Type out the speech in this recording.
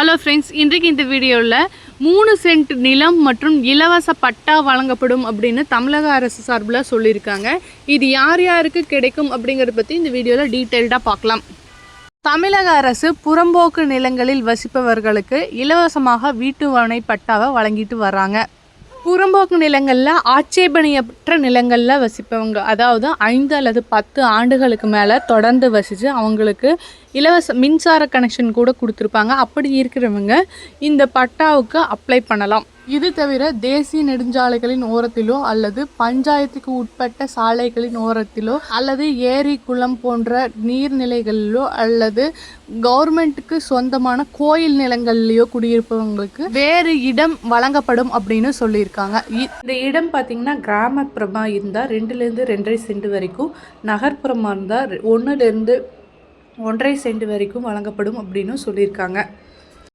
Hello friends இன்றைக்கு இந்த வீடியோவில் மூணு சென்ட் நிலம் மற்றும் இலவச பட்டா வழங்கப்படும் அப்படின்னு தமிழக அரசு சார்பில் சொல்லியிருக்காங்க. இது யார் யாருக்கு கிடைக்கும் அப்படிங்கிறத பற்றி இந்த வீடியோவில் டீட்டெயில்டாக பார்க்கலாம். தமிழக அரசு புறம்போக்கு நிலங்களில் வசிப்பவர்களுக்கு இலவசமாக வீட்டு வனை பட்டாவை வழங்கிட்டு வராங்க. புறம்போக்கு நிலங்களில் ஆட்சேபணையற்ற நிலங்களில் வசிப்பவங்க. அதாவது ஐந்து அல்லது பத்து ஆண்டுகளுக்கு மேலே தொடர்ந்து வசித்து அவங்களுக்கு இலவச மின்சார கனெக்ஷன் கூட கொடுத்துருப்பாங்க. அப்படி இருக்கிறவங்க இந்த பட்டாவுக்கு அப்ளை பண்ணலாம். இது தவிர தேசிய நெடுஞ்சாலைகளின் ஓரத்திலோ அல்லது பஞ்சாயத்துக்கு உட்பட்ட சாலைகளின் ஓரத்திலோ அல்லது ஏரி குளம் போன்ற நீர்நிலைகளிலோ அல்லது கவர்மெண்ட்டுக்கு சொந்தமான கோயில் நிலங்கள்லையோ குடியிருப்பவங்களுக்கு வேறு இடம் வழங்கப்படும் அப்படின்னு சொல்லியிருக்காங்க. இ- இந்த இடம் பார்த்தீங்கன்னா கிராமப்புறமாக இருந்தால் ரெண்டுலேருந்து ரெண்டரை சென்ட் வரைக்கும் நகர்ப்புறமாக இருந்தால் ஒன்றுலேருந்து ஒன்றரை சென்ட் வரைக்கும் வழங்கப்படும் அப்படின்னு சொல்லியிருக்காங்க.